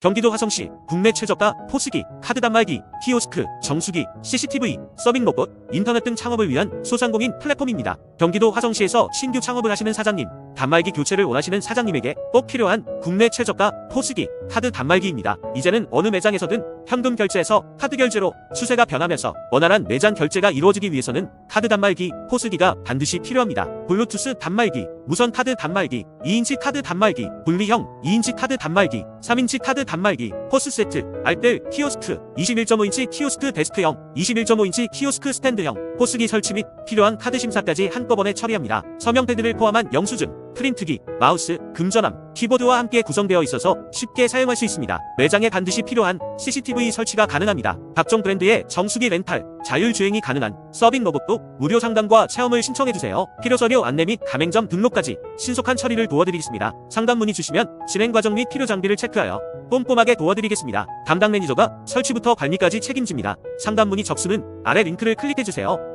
경기도 화성시 국내 최저가 포스기, 카드 단말기, 키오스크, 정수기, CCTV, 서빙 로봇, 인터넷 등 창업을 위한 소상공인 플랫폼입니다. 경기도 화성시에서 신규 창업을 하시는 사장님, 단말기 교체를 원하시는 사장님에게 꼭 필요한 국내 최저가 포스기, 카드 단말기입니다. 이제는 어느 매장에서든 현금 결제에서 카드 결제로 추세가 변하면서 원활한 매장 결제가 이루어지기 위해서는 카드 단말기, 포스기가 반드시 필요합니다. 블루투스 단말기, 무선 카드 단말기, 2인치 카드 단말기, 분리형 2인치 카드 단말기, 3인치 카드 단말기, 포스 세트, 알뜰 키오스크, 21.5인치 키오스크 데스크형, 21.5인치 키오스크 스탠드형, 포스기 설치 및 필요한 카드 심사까지 한꺼번에 처리합니다. 서명 패드를 포함한 영수증, 프린트기, 마우스, 금전함, 키보드와 함께 구성되어 있어서 쉽게 사용할 수 있습니다. 매장에 반드시 필요한 CCTV 설치가 가능합니다. 각종 브랜드의 정수기 렌탈, 자율주행이 가능한 서빙 로봇도 무료 상담과 체험을 신청해주세요. 필요 서류 안내 및 가맹점 등록까지 신속한 처리를 도와드리겠습니다. 상담 문의 주시면 진행 과정 및 필요 장비를 체크하여 꼼꼼하게 도와드리겠습니다. 담당 매니저가 설치부터 관리까지 책임집니다. 상담 문의 접수는 아래 링크를 클릭해주세요.